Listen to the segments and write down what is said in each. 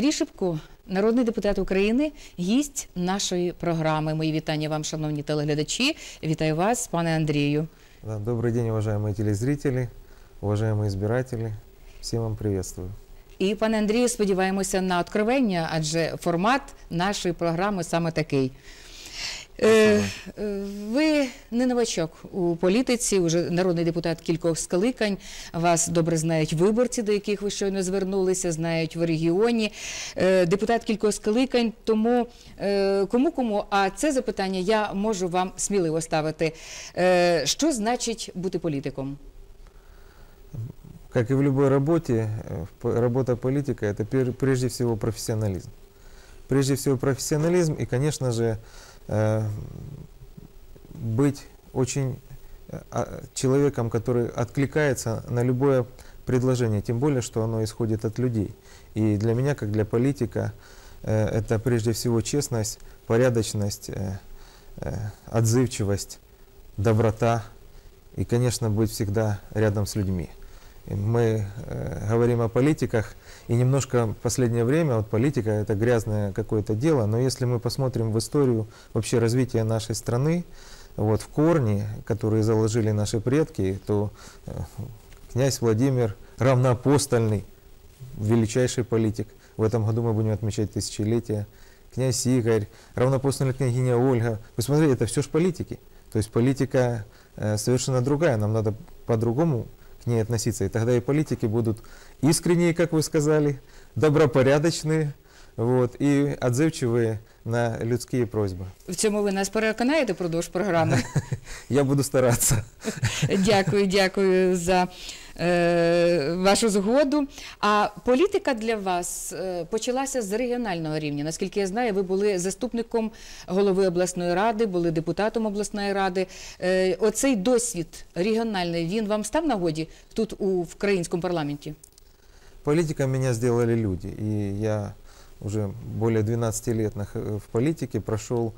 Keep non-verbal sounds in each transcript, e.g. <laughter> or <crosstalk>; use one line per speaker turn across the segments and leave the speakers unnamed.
Андрій Шипко, народний депутат України, гість нашої програми. Мої вітання вам, шановні телеглядачі. Вітаю вас, пане Андрію.
Да, добрый день, уважаемые телезрители, уважаемые избиратели. Всем вам приветствую.
І пане Андрію, сподіваємося на откровення, адже формат нашої програми саме такий. Е, е, ви не новачок у політиці, вже народний депутат кількох скликань. Вас добре знають виборці, до яких ви щойно звернулися, знають в регіоні. Е, депутат кількох скликань. Тому е, кому кому, а це запитання я можу вам сміливо ставити. Е, що значить бути політиком?
Как и в любой работе, э, п- работа политика – это пер- прежде всего профессионализм. Прежде всего профессионализм и, конечно же, э, быть очень э, а, человеком, который откликается на любое предложение, тем более, что оно исходит от людей. И для меня, как для политика, э, это прежде всего честность, порядочность, э, э, отзывчивость, доброта и, конечно, быть всегда рядом с людьми. Мы э, говорим о политиках, и немножко в последнее время вот политика это грязное какое-то дело, но если мы посмотрим в историю вообще развития нашей страны, вот в корни, которые заложили наши предки, то э, князь Владимир равноапостольный, величайший политик. В этом году мы будем отмечать тысячелетие. Князь Игорь, равноапостольная княгиня Ольга. Вы смотрите, это все же политики. То есть политика э, совершенно другая. Нам надо по-другому к ней относиться. И тогда и политики будут искренние, как вы сказали, добропорядочные вот, и отзывчивые на людские просьбы.
В цьому ви нас переконаєте продовж програми. <laughs>
Я буду стараться.
Дякую, дякую за е, вашу згоду. А політика для вас е, почалася з регіонального рівня. Наскільки я знаю, ви були заступником голови обласної ради, були депутатом обласної ради. Е, оцей досвід регіональний він вам став нагоді тут у в українському парламенті?
Політика мене зробили люди. і я уже более 12 лет нах- в политике прошел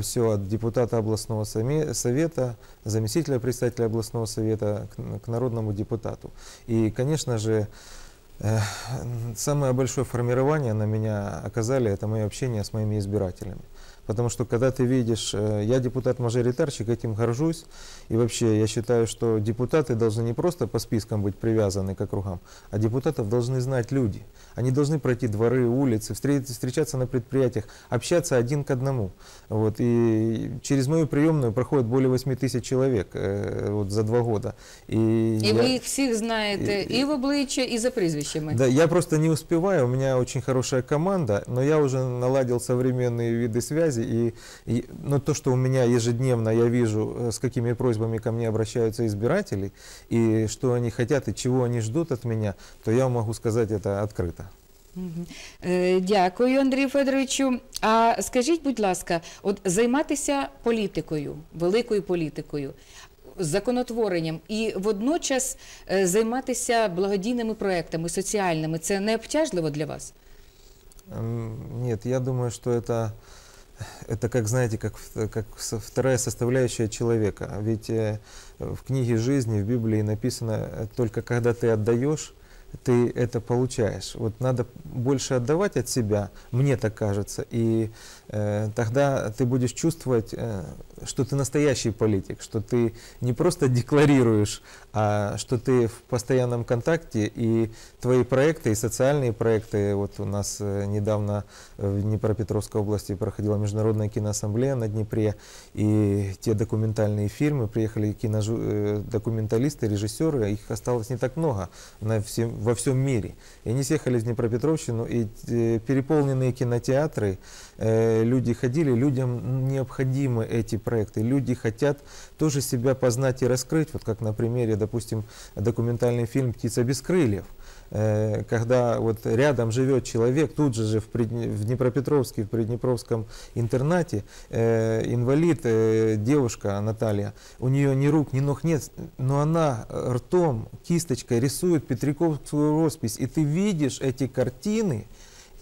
все от депутата областного совета, заместителя председателя областного совета к народному депутату. И, конечно же, э, самое большое формирование на меня оказали это мое общение с моими избирателями. Потому что когда ты видишь, э, я депутат-мажоритарщик, этим горжусь. И вообще я считаю, что депутаты должны не просто по спискам быть привязаны к округам, а депутатов должны знать люди. Они должны пройти дворы, улицы, встретиться, встречаться на предприятиях, общаться один к одному. Вот. И через мою приемную проходит более 8 тысяч человек э, вот, за два года. И,
І
я-
ви їх всіх знаєте
І-
і в обличчя, і за прізвищами.
да, я просто не успеваю, у меня очень хорошая команда, но я уже наладил современные виды связи, и, и ну, то, что у меня ежедневно я вижу, э, с какими просьбами ко мне обращаются избиратели, и что они хотят, и чего они ждут от меня, то я могу сказать это открыто.
Мгм. Е, Дякую, Андрію Федоровичу. А скажіть, будь ласка, от займатися політикою, великою політикою, законотворенням і водночас е, займатися благодійними проектами, соціальними, це не обтяжливо для вас?
М, Нет, я думаю, что это, это как, знаете, как, как вторая составляющая человека. Ведь э, в книге жизни, в Библии написано, только когда ты отдаешь, ты это получаешь. Вот надо больше отдавать от себя, мне так кажется, и э, тогда ты будешь чувствовать, э, что ты настоящий политик, что ты не просто декларируешь, а что ты в постоянном контакте, и твои проекты, и социальные проекты, вот у нас э, недавно в Днепропетровской области проходила международная киноассамблея на Днепре, и те документальные фильмы, приехали киножу- э, режиссеры, их осталось не так много на всем, во всем мире. И они съехали в Днепропетровщину, и э, переполненные кинотеатры, э, люди ходили, людям необходимы эти проекты, люди хотят тоже себя познать и раскрыть, вот как на примере, допустим, документальный фильм «Птица без крыльев», когда вот рядом живет человек, тут же, же в, Придне- в Днепропетровске, в Приднепровском интернате, э, инвалид, э, девушка Наталья, у нее ни рук, ни ног нет, но она э, ртом, кисточкой рисует Петриковскую роспись, и ты видишь эти картины,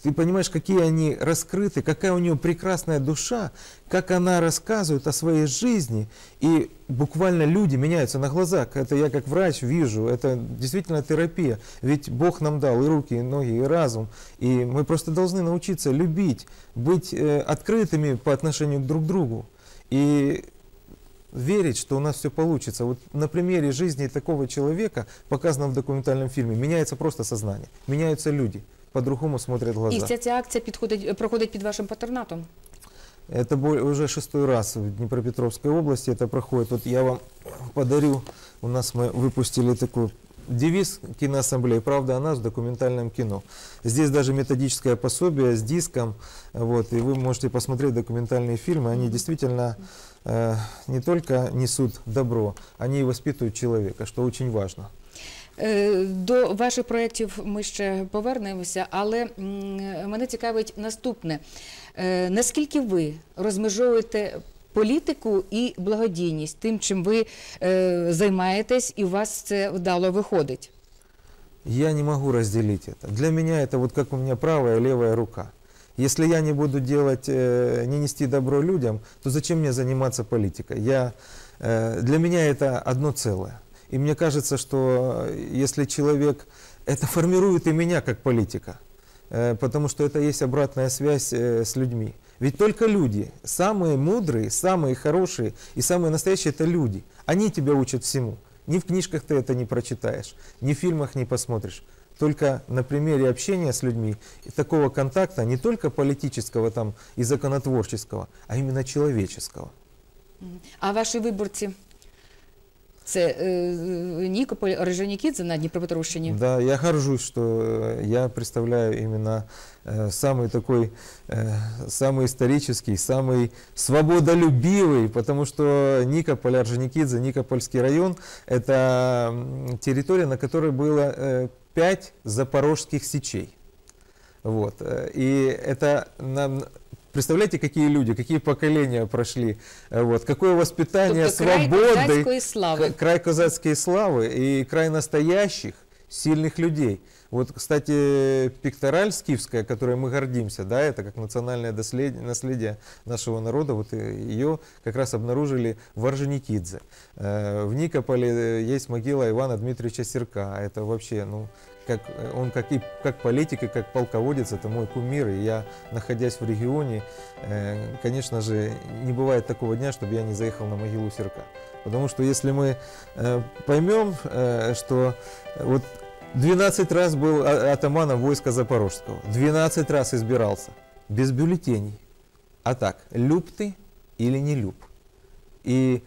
Ты понимаешь, какие они раскрыты, какая у нее прекрасная душа, как она рассказывает о своей жизни. И буквально люди меняются на глазах. Это я как врач вижу, это действительно терапия. Ведь Бог нам дал и руки, и ноги, и разум. И мы просто должны научиться любить, быть э, открытыми по отношению друг к другу. И верить, что у нас все получится. Вот на примере жизни такого человека, показанном в документальном фильме, меняется просто сознание, меняются люди, по-другому смотрят глаза.
І вся ця акція підходить, проходить під вашим патронатом.
Это бо- уже шестой раз в Днепропетровской области это проходит. Вот я вам подарю, у нас мы выпустили такой девиз киноассамблеи «Правда о нас в документальном кино». Здесь даже методическое пособие с диском, вот, и вы можете посмотреть документальные фильмы. Они действительно э, не только несут добро, они и воспитывают человека, что очень важно.
Е, До ваших проєктів ми ще повернемося, але м, мене цікавить наступне. Е, Наскільки ви розмежовуєте політику і благодійність тим, чим ви е, займаєтесь, і у вас це вдало виходить?
Я не могу разделить это. Для меня это вот как у меня правая и левая рука. Если я не буду делать, э, не нести добро людям, то зачем мне заниматься политикой? Я, э, для меня это одно целое. И мне кажется, что если человек, это формирует и меня как политика, э, потому что это есть обратная связь э, с людьми. Ведь только люди, самые мудрые, самые хорошие и самые настоящие, это люди. Они тебя учат всему. Ни в книжках ты это не прочитаешь, ни в фильмах не посмотришь. Только на примере общения с людьми и такого контакта, не только политического там и законотворческого, а именно человеческого.
А ваші виборці? Це е, Нікополь Орежонікідзе на Дніпропетровщині.
Да, я горжусь, что э, я представляю именно э, самый такой, э, самый исторический, самый свободолюбивый, потому что Никополь, Орджоникидзе, Никопольский район – это м, территория, на которой было э, пять запорожских сечей. Вот. э, И это нам... Представляете, какие люди, какие поколения прошли, э, вот, какое воспитание
Тобто край
свободой,
козацької слави.
К- край казацкой славы и край настоящих, сильных людей. Вот, кстати, пектораль скифская, которой мы гордимся, да, это как национальное наследие нашего народа, вот э, ее как раз обнаружили в Орджоникидзе. Э, В Никополе есть могила Ивана Дмитриевича Серка. Это вообще, ну, как, э, он как и как политик, и как полководец, это мой кумир. И я, находясь в регионе, э, конечно же, не бывает такого дня, чтобы я не заехал на могилу Серка. Потому что если мы э, поймем, что вот 12 раз был а- атаманом войска Запорожского, 12 раз избирался, без бюллетеней. А так, люб ты или не люб? И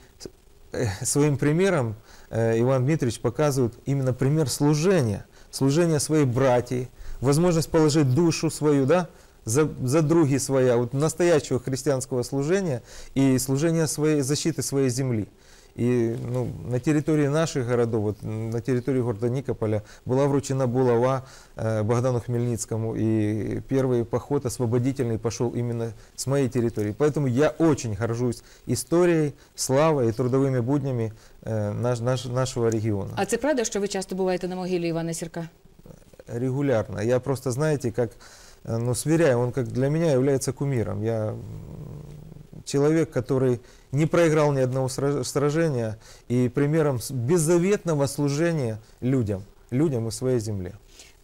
своим примером Иван Дмитриевич показывает именно пример служения, служения своей братьи, возможность положить душу свою, да, за, за други своя, вот настоящего христианского служения и служения своей, защиты своей земли. И ну, на территории наших городов, вот, м, на территории города Никополя была вручена булава э, Богдану Хмельницкому, и первый поход освободительный пошел именно с моей территории. Поэтому я очень горжусь историей, славой и трудовыми буднями э, наш, наш- нашего региона.
А це правда, що ви часто буваєте на могилі Івана Сірка?
Регулярно. Я просто, знаете, как, э, ну, сверяю, он как для меня является кумиром. Я м, человек, который не проиграл ни одного сраж- сражения и примером с- беззаветного служения людям, людям и своей земле.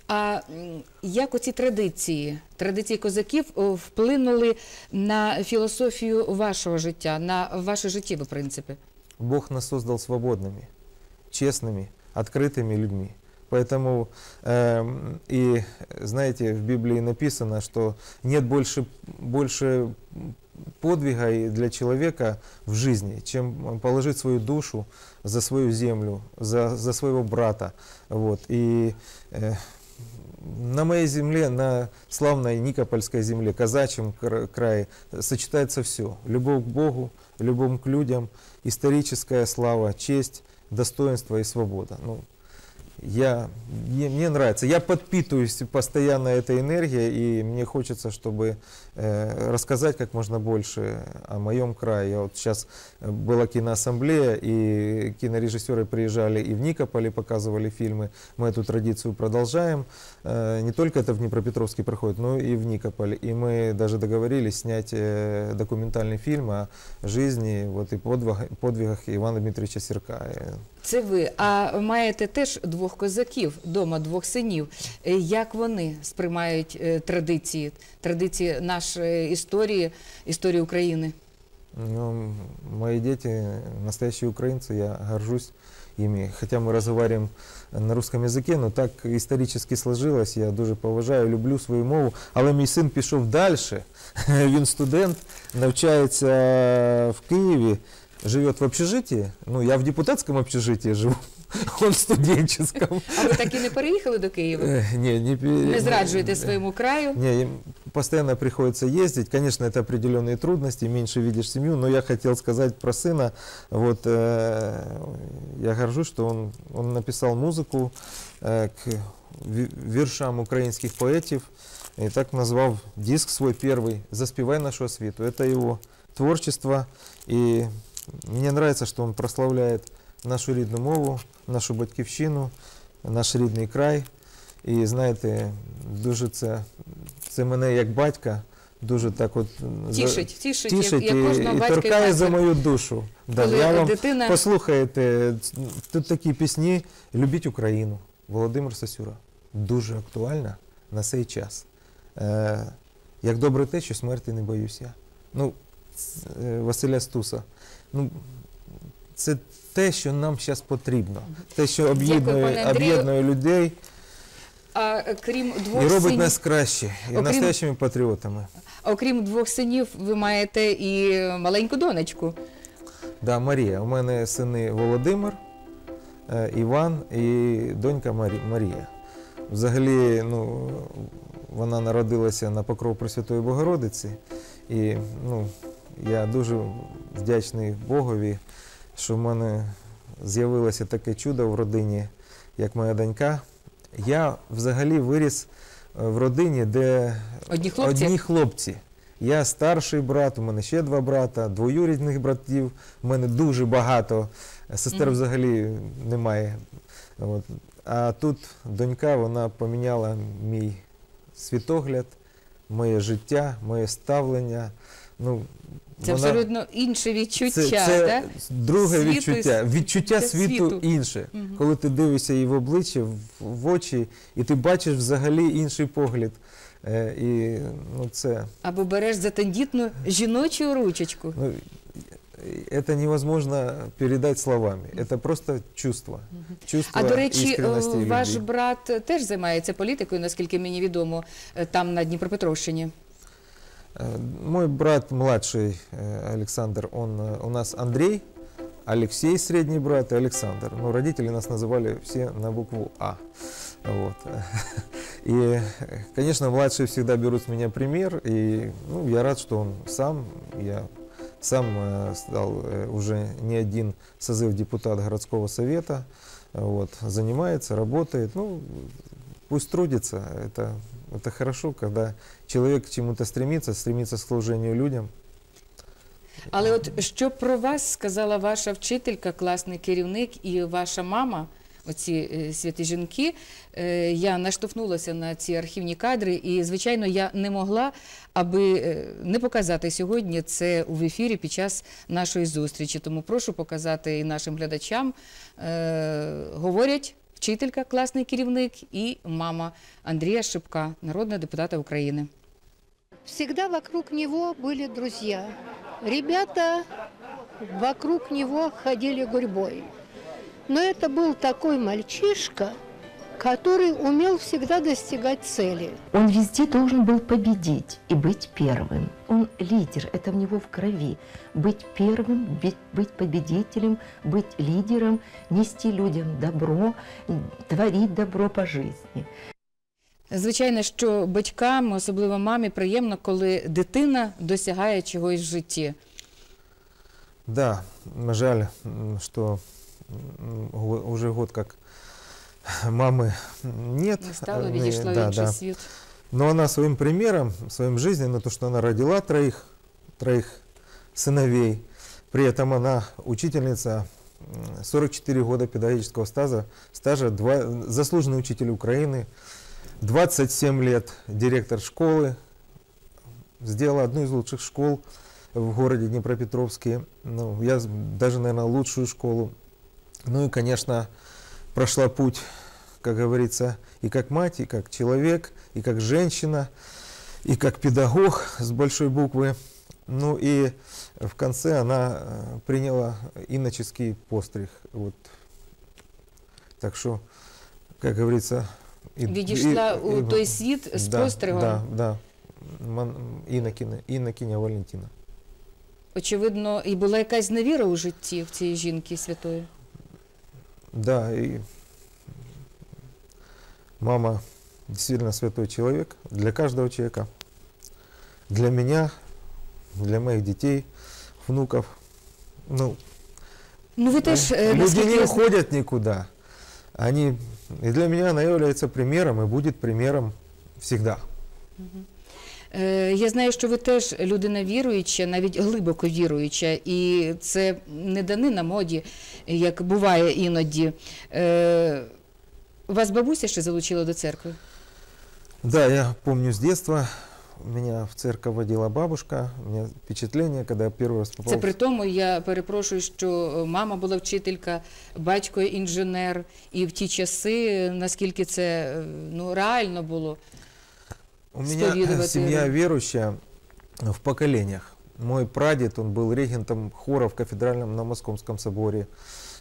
А м, як оці традиції, традиції козаків о, вплинули на філософію вашого життя, на ваші життєві принципи?
Бог нас создал свободными, честными, открытыми людьми. Поэтому, эм, и знаете, в Библии написано, что нет больше, больше подвига и для человека в жизни, чем положить свою душу за свою землю, за, за своего брата. Вот. И э, на моей земле, на славной Никопольской земле, казачьем кра- крае, сочетается все. Любовь к Богу, любовь к людям, историческая слава, честь, достоинство и свобода. Ну, я, мне, мне нравится. Я подпитываюсь постоянно этой энергией, и мне хочется, чтобы рассказать как можно больше о моем крае. Я вот сейчас э, была киноассамблея, и кинорежиссеры приезжали и в Никополе показывали фильмы. Мы эту традицию продолжаем. Э, не только это в Днепропетровске проходит, но и в Никополе. И мы даже договорились снять э, документальный фильм о жизни вот, и подвигах, подвигах Ивана Дмитриевича Серка. Э,
Це ви. А маєте теж двох козаків вдома, двох синів. Е, Як вони сприймають е, традиції, традиції нашої історії, історії України?
Ну, мои дети настоящие украинцы, я горжусь ими. Хотя мы разговариваем на русском языке, но так історично сложилось. Я дуже поважаю, люблю свою мову. Але мій син пішов далі. <laughs> Він студент, навчається в Києві, живе в общежитии. Ну, я в депутатском общежитии живу, <laughs> он в студенческом.
А ви так і не переїхали до Києва?
Э, Не, не, пе-
Не зраджуєте своєму краю?
Не, им постоянно приходится ездить. Конечно, это определенные трудности, меньше видишь семью, но я хотел сказать про сына. Вот э, я горжусь, что он, он написал музыку э, к ви- вершам украинских поэтов и так назвал диск свой первый «Заспевай нашу освиту». Это его творчество, и мне нравится, что он прославляет нашу рідну мову, нашу батьківщину, наш рідний край. І знаєте, дуже це, це мене як батька дуже так от
Тішить, тішить,
тішить
як, як
і,
кожного
і
батька
торкає за мою душу. Да, я вам
дитина
послухаєте, тут такі пісні Любіть Україну, Володимир Сосюра. Дуже актуальна на цей час. Е, як добре те, що смерті не боюсь я. Ну, е, Василя Стуса. Ну, це те, що нам зараз потрібно. Те, що об'єднує, об'єднує людей
А крім двох
і робить
синів,
нас краще, і
Окрім-
настоящими патріотами.
окрім двох синів, ви маєте і маленьку донечку.
Да, Марія. У мене сини Володимир, е, Іван і донька Марія. Взагалі, ну, вона народилася на покров Пресвятої Богородиці. І ну, я дуже вдячний Богові, що в мене з'явилося таке чудо в родині, як моя донька. Я взагалі виріс е, в родині, де
Одні хлопці?
Одні хлопці. Я старший брат, у мене ще два брата, двоюрідних братів. У мене дуже багато. Сестер
Мгм.
взагалі немає. От. А тут донька вона поміняла мій світогляд, моє життя, моє ставлення. Ну,
Це
вона-
абсолютно інше відчуття,
це, це
так?
друге
Світу
відчуття. Відчуття світу,
світу.
інше.
Мгм.
Коли ти дивишся їй в обличчя, в, в очі, і ти бачиш взагалі інший погляд. Е, і ну, це,
Або береш за тендітну жіночу ручечку.
ну, это невозможно передать словами. Это просто чувство. Чувство
А до речі, е, ваш брат теж займається політикою, наскільки мені відомо, е, там на Дніпропетровщині.
Э, Мой брат младший, э, Александр, он э, у нас Андрей, Алексей средний брат и Александр. Ну, родители нас называли все на букву А. Вот. <laughs> И, конечно, младшие всегда берут с меня пример, и ну, я рад, что он сам, я сам стал уже не один созыв депутат городского совета, вот, занимается, работает, ну, пусть трудится, это, это хорошо, когда человек к чему-то стремится, стремится к служению людям.
Але от що про вас сказала ваша вчителька, класний керівник і ваша мама, оці е, святі жінки, е, я наштовхнулася на ці архівні кадри, і, звичайно, я не могла, аби е, не показати сьогодні це у ефірі під час нашої зустрічі. Тому прошу показати і нашим глядачам. Говорять вчителька, класний керівник і мама Андрія Шипка, народного депутата України.
Всегда вокруг него были друзья. Ребята вокруг него ходили гурьбой. Но это был такой мальчишка, который умел всегда достигать цели.
Он везде должен был победить и быть первым. Он лидер, это в него в крови. Быть первым, быть, быть победителем, быть лидером, нести людям добро, творить добро по жизни.
Звичайно, що батькам, особливо мамі, приємно, коли дитина досягає чогось в житті.
Да, жаль, м, что м, го- уже год как мамы нет.
Не стало,
Э,
відійшла в
да,
інший
да.
світ.
Но она своим примером, своим жизненным, то, что она родила троих, троих сыновей, при этом она учительница, м, 44 года педагогического стажа, стажа два, заслуженный учитель Украины, 27 лет директор школы, сделала одну из лучших школ в городе Днепропетровске, ну, я с- даже, наверное, лучшую школу. Ну и, конечно, прошла путь, как говорится, и как мать, и как человек, и как женщина, и как педагог с большой буквы. Ну и в конце она э, приняла иноческий постриг. Вот. Так что, как говорится... и-
Відійшла
и-
у
и-
той світ з
да,
постригом.
Да, да. Ман- Инокиня, Инокиня Валентина.
Очевидно, і була якась невіра у житті в цієї жінки святої.
Да, и мама действительно святой человек для каждого человека. Для меня, для моих детей, внуков. Ну,
Ну ви теж е,
люди не
я
уходят никуда. Они, и для меня она является примером и будет примером всегда.
Е, Я знаю, що ви теж людина віруюча, навіть глибоко віруюча, і це не данина моді, як буває іноді. Е, Вас бабуся ще залучила до церкви?
Да, я помню с детства, меня в церковь водила бабушка, у меня впечатление, когда я первый раз попал
Це при тому, я перепрошую, що мама була вчителька, батько інженер, і в ті часи, наскільки це е, ну, реально було.
У меня <laughs> семья
веру.
верующая в поколениях. Мой прадед, он был регентом хора в кафедральном на Московском соборе.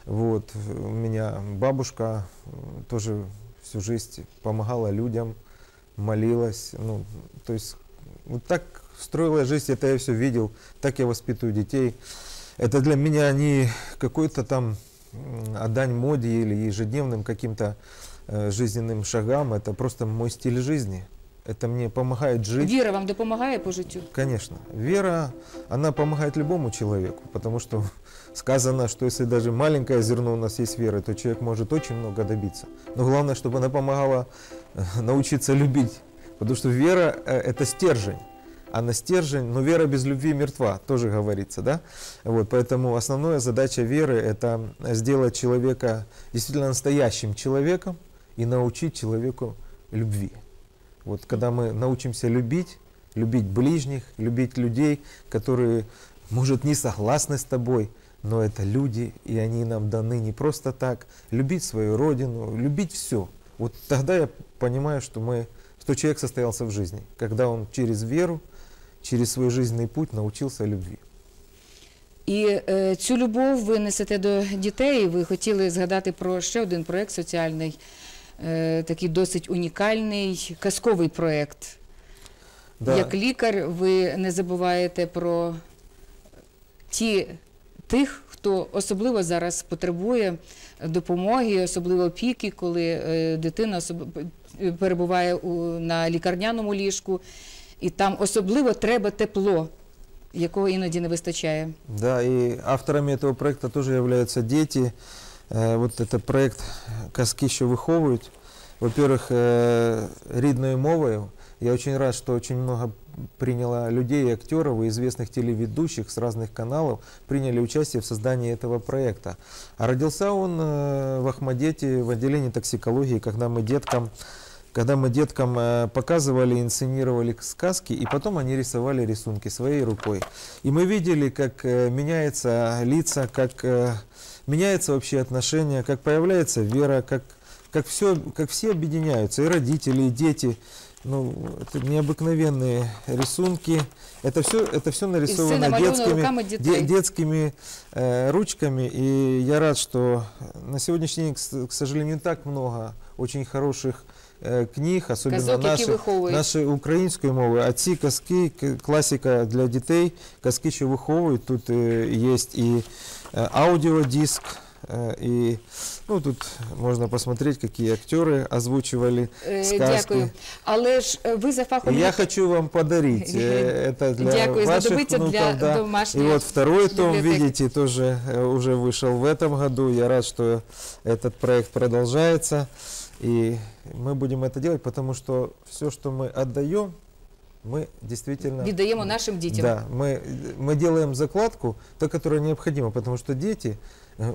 Вот. У меня бабушка тоже всю жизнь помогала людям, молилась. Ну, то есть вот так строила жизнь, это я все видел, так я воспитываю детей. Это для меня не какой-то там отдань моде или ежедневным каким-то э, жизненным шагам, это просто мой стиль жизни. Это мне помогает жить.
Віра вам допомагає по життю?
Конечно. Вера, она помогает любому человеку, потому что сказано, что если даже маленькое зерно у нас есть веры, то человек может очень много добиться. Но главное, чтобы она помогала э, научиться любить, потому что вера э, – это стержень. А на стержень, но вера без любви мертва, тоже говорится, да? Вот, поэтому основная задача веры – это сделать человека действительно настоящим человеком и научить человеку любви. Вот когда мы научимся любить, любить ближних, любить людей, которые, может, не согласны с тобой, но это люди, и они нам даны не просто так. Любить свою родину, любить все. Вот тогда я понимаю, что мы, что человек состоялся в жизни, когда он через веру, через свой жизненный путь научился любви.
І е, цю любов ви несете до дітей. Ви хотіли згадати про ще один проєкт соціальний, е, такий досить унікальний, казковий проєкт.
Да,
Як лікар, ви не забуваєте про ті, тих, хто особливо зараз потребує допомоги, особливо опіки, коли е, дитина особ- перебуває на лікарняному ліжку, і там особливо треба тепло, якого іноді не вистачає.
Да, и авторами этого проекта тоже являются дети. Э, Вот это проект «Казки, що виховують». Во-первых, э, рідною мовою. Я очень рад, что очень много приняло людей, актеров и известных телеведущих с разных каналов приняли участие в создании этого проекта. А родился он э, в Ахмадете в отделении токсикологии, когда мы деткам когда мы деткам показывали, инсценировали сказки, и потом они рисовали рисунки своей рукой. И мы видели, как меняются лица, как меняется вообще отношение, как появляется вера, как, как, все, как все объединяются, и родители, и дети. Ну, это необыкновенные рисунки. Это все, это все нарисовано детскими, де- детскими э, ручками. И я рад, что на сегодняшний день, к к сожалению, не так много очень хороших книг, особенно
Казок, які
наших,
виховують.
нашої української мови. А ці казки, к- класика для дітей, казки, що виховують. Тут е, є і е, аудіодиск, Э, И ну, тут можно посмотреть, какие актеры озвучивали
Е,
сказку.
Дякую. Але ж е, ви за фахом
И я
лікар.
хочу вам подарить <laughs> э, это для
Дякую,
ваших
знадобиться
внуков.
для
да. И
домашньої
вот второй том,
библиотеки.
видите, тоже э, уже вышел в этом году. Я рад, что этот проект продолжается. И мы будем это делать, потому что все, что мы отдаем, мы действительно...
Віддаємо нашим дітям.
Да, мы, мы делаем закладку, та, которая необходима, потому что дети, э,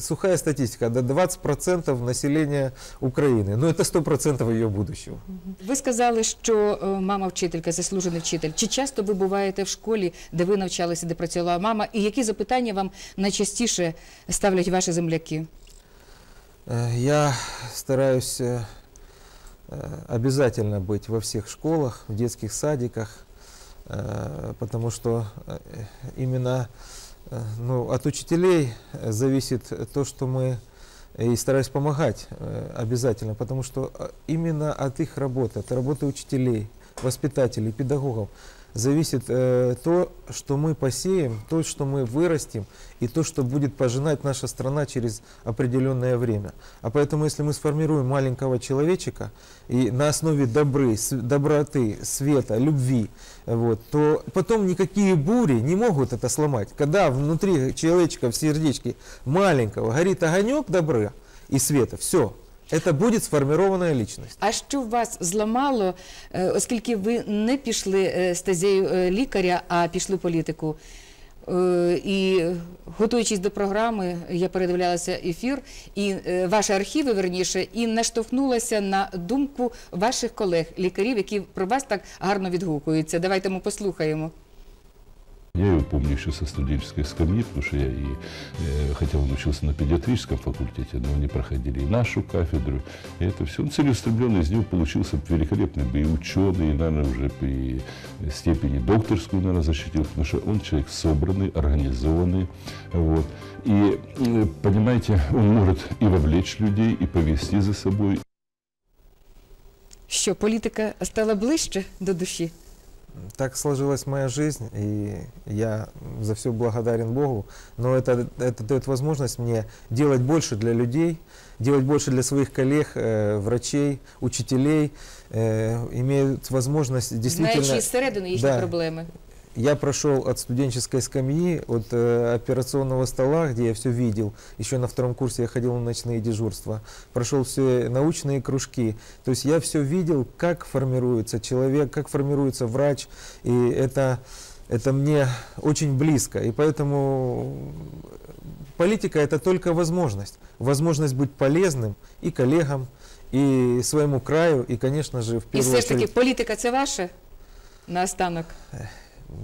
сухая статистика, до 20% населения Украины, но это 100% ее будущего.
Ви сказали, що е, мама вчителька, заслужений вчитель. Чи часто ви буваєте в школі, де ви навчалися, де працювала мама, і які запитання вам найчастіше ставлять ваші земляки?
Э, Я стараюсь э, э, обязательно быть во всех школах, в детских садиках, потому что именно ну, от учителей зависит то, что мы и стараюсь помогать обязательно, потому что именно от их работы, от работы учителей, воспитателей, педагогов зависит э, то, что мы посеем, то, что мы вырастим, и то, что будет пожинать наша страна через определенное время. А поэтому, если мы сформируем маленького человечка и на основе добры, с- доброты, света, любви, вот, то потом никакие бури не могут это сломать. Когда внутри человечка, в сердечке маленького горит огонек добра и света, все, это будет сформированная личность.
А що вас зламало, е, оскільки ви не пішли е, стезею е, лікаря, а пішли політику? І готуючись до програми, я передивлялася ефір і ваші архіви, верніше, і наштовхнулася на думку ваших колег, лікарів, які про вас так гарно відгукуються. Давайте ми послухаємо.
Я его помню еще со студенческой скамьи, потому что я и, э, хотя он учился на педиатрическом факультете, но они проходили и нашу кафедру, и это все. Он целеустремленный, из него получился великолепный бы и ученый, и, наверное, уже при степени докторскую, наверное, защитил, потому что он человек собранный, организованный, вот. И, э, понимаете, он может и вовлечь людей, и повести за собой,
Що політика стала ближче до душі?
Так сложилась моя жизнь, и я за все благодарен Богу. Но это, это дает возможность мне делать больше для людей, делать больше для своих коллег, э, врачей, учителей. Э, имеют возможность действительно...
Знаючи зсередини їхні
Да.
проблеми.
Я прошел от студенческой скамьи, от э, операционного стола, где я все видел. Еще на втором курсе я ходил на ночные дежурства. Прошел все научные кружки. То есть я все видел, как формируется человек, как формируется врач. И это, это мне очень близко. И поэтому политика это только возможность. Возможность быть полезным и коллегам, и своему краю, и, конечно же, в первую
все ж таки,
очередь...
політика це ваше наостанок.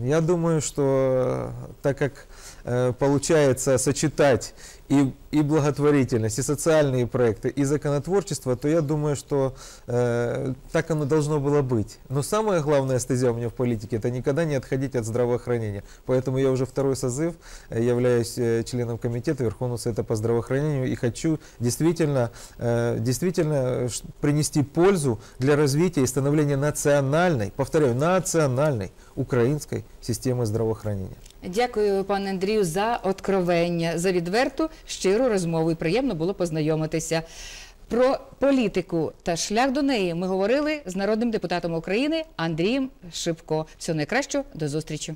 Я думаю, что э, так как получается сочетать и, и благотворительность, и социальные проекты, и законотворчество, то я думаю, что э, так оно должно было быть. Но самая главная стезя у меня в политике – это никогда не отходить от здравоохранения. Поэтому я уже второй созыв э, являюсь э, членом комитета Верховного Совета по здравоохранению и хочу действительно, э, действительно э, принести пользу для развития и становления национальной, повторяю, национальной украинской системы здравоохранения.
Дякую, пане Андрію, за откровення, за відверту, щиру розмову. І приємно було познайомитися. Про політику та шлях до неї ми говорили з народним депутатом України Андрієм Шипко. Всього найкращого, до зустрічі.